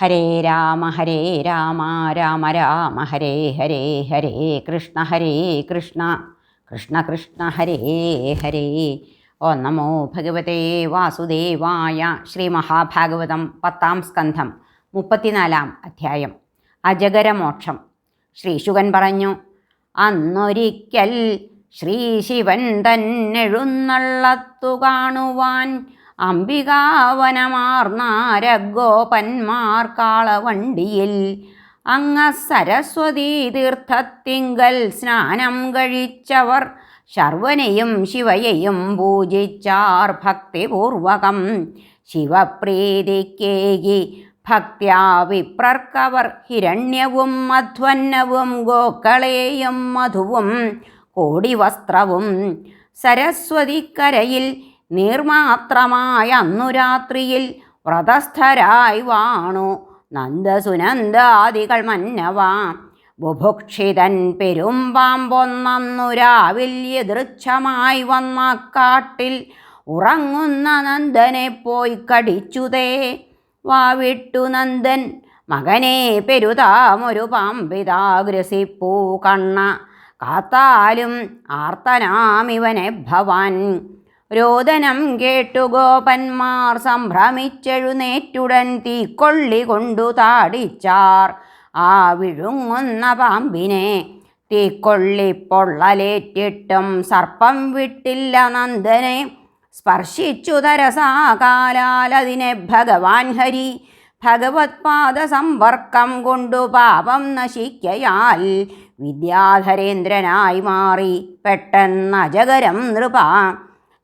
ഹരേ രാമ ഹരേ രാമ രാമ രാമ ഹരേ ഹരേ ഹരേ കൃഷ്ണ ഹരേ കൃഷ്ണ കൃഷ്ണ കൃഷ്ണ ഹരേ ഹരേ. ഓ നമോ ഭഗവതേ വാസുദേവായ ശ്രീ മഹാഭാഗവതം പത്താം സ്കന്ധം മുപ്പത്തിനാലാം അധ്യായം. അജഗരമോക്ഷം. ശ്രീ ശുകൻ പറഞ്ഞു അന്നൊരിക്കൽ ശ്രീ ശിവൻ തന്നെഴുന്നള്ളത്തു കാണുവാൻ അംബികാവനമാർന്നാരഗോപന്മാർ കാളവണ്ടിയിൽ അങ്ങ സരസ്വതീ തീർത്ഥത്തിങ്കൽ സ്നാനം കഴിച്ചവർ ശർവനെയും ശിവയെയും പൂജിച്ചാർ ഭക്തിപൂർവകം ശിവപ്രീതിക്കേകി ഭക്ത്യാ വിപ്രർക്കവർ ഹിരണ്യവും മധ്വന്നവും ഗോക്കളെയും മധുവും കോടിവസ്ത്രവും സരസ്വതിക്കരയിൽ നീർമാത്രമായ അന്നു രാത്രിയിൽ വ്രതസ്ഥരായി വാണു. നന്ദസുനന്ദാദികൾ മന്നവാ. ബുഭുക്ഷിതൻ പെരുമ്പാമ്പൊന്നു രാവിൽ എതിർച്ഛമായി വന്ന കാട്ടിൽ ഉറങ്ങുന്ന നന്ദനെ പോയി കടിച്ചുതേ. വാവിട്ടു നന്ദൻ മകനെ പെരുതാമൊരു പാമ്പിതാഗ്രസിപ്പൂ കണ്ണ. കാത്താലും ആർത്തനാമിവനെ ഭവാൻ. രോദനം കേട്ടു ഗോപന്മാർ സംഭ്രമിച്ചെഴുന്നേറ്റുടൻ തീക്കൊള്ളി കൊണ്ടു താടിച്ചാർ. ആ വിഴുങ്ങുന്ന പാമ്പിനെ തീക്കൊള്ളി പൊള്ളലേറ്റിട്ടും സർപ്പം വിട്ടില്ല നന്ദനെ. സ്പർശിച്ചു തരസാകാലാൽ അതിനെ ഭഗവാൻ ഹരി. ഭഗവത്പാദ സമ്പർക്കം കൊണ്ടു പാപം നശിക്കയാൽ വിദ്യാധരേന്ദ്രനായി മാറി. പെട്ടെന്ന് അജകരം നൃപ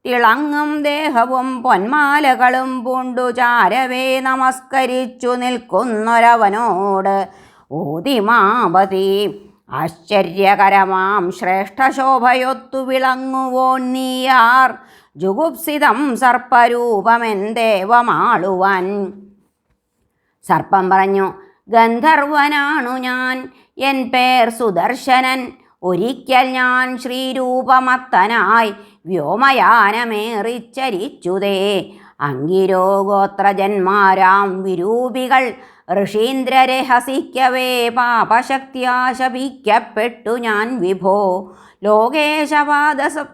തിളങ്ങും ദേഹവും പൊന്മാലകളും പൂണ്ടു ചാരവേ നമസ്കരിച്ചു നിൽക്കുന്നൊരവനോട്. ഊതിമാപതി ആശ്ചര്യകരമാം ശ്രേഷ്ഠശോഭയൊത്തു വിളങ്ങുവോൻ നീയാർ. ജുഗുപ്സിതം സർപ്പരൂപമെന്തേവമാളുവാൻ സർപ്പം പറഞ്ഞു ഗന്ധർവനാണു ഞാൻ എൻ പേർ സുദർശനൻ. ഒരിക്കൽ ഞാൻ ശ്രീരൂപമത്തനായി വ്യോമയാനമേറിച്ചരിച്ചുതേ. അങ്കിരോ ഗോത്രജന്മാരാം വിരൂപികൾ ഋഷീന്ദ്രരെ ഹസിക്കവേ പാപശക്തിയാ ശപിക്കപ്പെട്ടു ഞാൻ വിഭോ. ലോകേശപാദ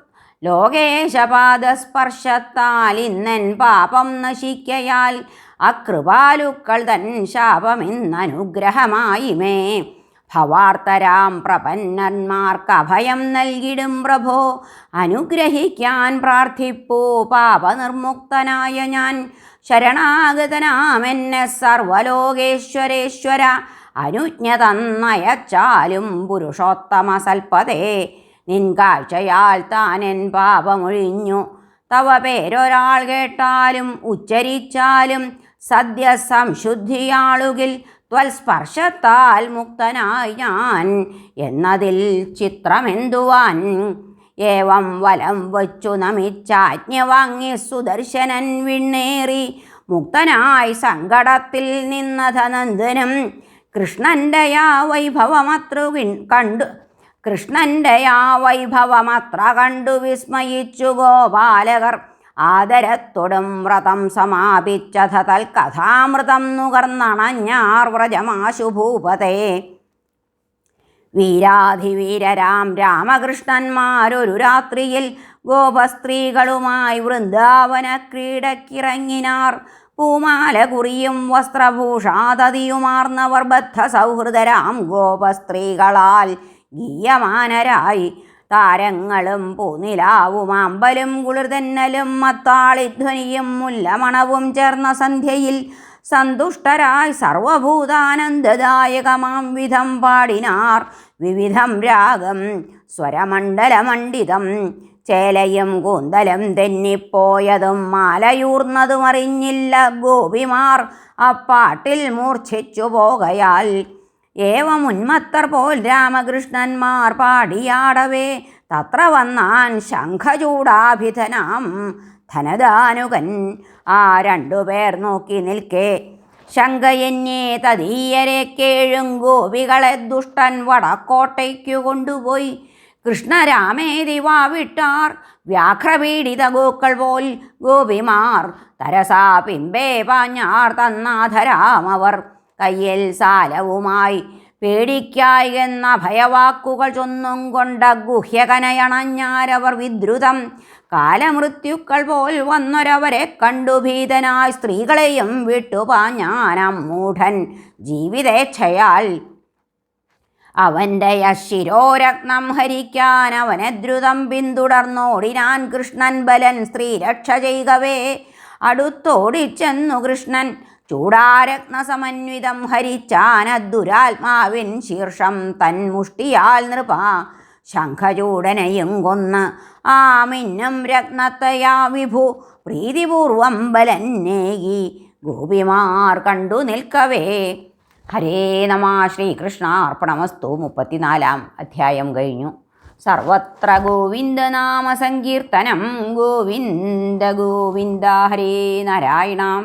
ലോകേശപാദസ്പർശത്താൽ ഇന്നൻ പാപം നശിക്കയാൽ അകൃപാലുക്കൾ തൻ ശാപമെന്നനുഗ്രഹമായി മേ ഭവാർത്തരാം പ്രപന്നന്മാർക്ക് അഭയം നൽകിടും പ്രഭോ. അനുഗ്രഹിക്കാൻ പ്രാർത്ഥിപ്പൂ പാപനിർമുക്തനായ ഞാൻ. ശരണാഗതനാമെന്നെ സർവലോകേശ്വരേശ്വര. അനുജ്ഞ തന്നയച്ചാലും പുരുഷോത്തമ സൽപതേ നിൻ കാഴ്ചയാൽ താനെൻ പാപമൊഴിഞ്ഞു. തവ പേരൊരാൾ കേട്ടാലും ഉച്ചരിച്ചാലും സദ്യ സംശുദ്ധിയാളുകിൽ ത്വൽസ്പർശത്താൽ മുക്തനായി ഞാൻ എന്നതിൽ ചിത്രമെന്തുവാൻ? ഏവം വലം വച്ചു നമിച്ചാജ്ഞ വാങ്ങി സുദർശനൻ വിണ്ണേറി മുക്തനായി സങ്കടത്തിൽ നിന്നധനന്ദനം. കൃഷ്ണന്റെ ആ വൈഭവമത്ര കണ്ടു കൃഷ്ണന്റെ ആ വൈഭവമത്ര കണ്ടു വിസ്മയിച്ചു ഗോപാലകർ. ആദരത്തൊടും വ്രതം സമാപിച്ചഥ തൽക്കഥാമൃതം നുകർന്നണഞ്ഞാർ വ്രജമാശുഭൂപതേ. വീരാധിവീരരാം രാമകൃഷ്ണന്മാരൊരു രാത്രിയിൽ ഗോപസ്ത്രീകളുമായി വൃന്ദാവന ക്രീഡക്കിറങ്ങിനാർ പൂമാല കുറിയും വസ്ത്രഭൂഷാതതിയുമാർന്നവർ ബദ്ധ സൗഹൃദരാം ഗോപസ്ത്രീകളാൽ ഗീയമാനരായി. താരങ്ങളും പൂനിലാവും അമ്പലും കുളിർതെന്നലും മത്താളിധ്വനിയും മുല്ലമണവും ചേർന്ന സന്ധ്യയിൽ സന്തുഷ്ടരായി സർവഭൂതാനന്ദദായകമാം വിധം പാടിനാർ. വിവിധം രാഗം സ്വരമണ്ഡലമണ്ഡിതം ചേലയും കൂന്തലും തെന്നിപ്പോയതും മാലയൂർന്നതും അറിഞ്ഞില്ല ഗോപിമാർ. അപ്പാട്ടിൽ മൂർച്ഛിച്ചു പോകയാൽ ഏവം ഉന്മത്തർ പോൽ രാമകൃഷ്ണന്മാർ പാടിയാടവേ. തത്ര വന്നാൻ ശംഖചൂടാഭിധനാം ധനദാനുകൻ. ആ രണ്ടുപേർ നോക്കി നിൽക്കേ. ശങ്കയന്യെ തതീയരെ കേഴും ഗോപികളെ ദുഷ്ടൻ വടക്കോട്ടയ്ക്കു കൊണ്ടുപോയി. കൃഷ്ണരാമേതി വാവിട്ടാർ. വ്യാഘ്രപീഡിത ഗോക്കൾ പോൽ ഗോപിമാർ. തരസാ പിമ്പേ പാഞ്ഞാർ തന്നാധരാമവർ. കയ്യിൽ സാലവുമായി പേടിക്കായി എന്ന ഭയവാക്കുകൾ ചൊന്നും കൊണ്ട ഗുഹ്യകനയണഞ്ഞാരവർ വിദ്രുതം. കാലമൃത്യുക്കൾ പോൽ വന്നൊരവരെ കണ്ടു ഭീതനായി സ്ത്രീകളെയും വിട്ടുപാഞ്ഞാനം മൂഢൻ ജീവിതേച്ഛയാൽ. അവന്റെ അശിരോരത്നം ഹരിക്കാൻ അവനെ ദ്രുതം പിന്തുടർന്നോടിനാൻ കൃഷ്ണൻ ബലൻ സ്ത്രീരക്ഷ ചെയ്കവേ. അടുത്തോടിച്ചെന്നു കൃഷ്ണൻ ചൂടാരത്നസമന്വിതം ഹരിച്ചാനദ്ദുരാത്മാവിൻ ശീർഷം തൻ മുഷ്ടിയാൽ നൃപ. ശംഖചൂടനയും കൊന്ന് ആ മിന്നം രത്നത്തയാ വിഭു. പ്രീതിപൂർവം ബലന്നേകി ഗോപിമാർ കണ്ടു നിൽക്കവേ. ഹരേ നമ ശ്രീകൃഷ്ണ അർപ്പണമസ്തു മുപ്പത്തിനാലാം അധ്യായം കഴിഞ്ഞു. സർവത്ര ഗോവിന്ദനാമസങ്കീർത്തനം ഗോവിന്ദ ഗോവിന്ദ ഹരേ നാരായണ.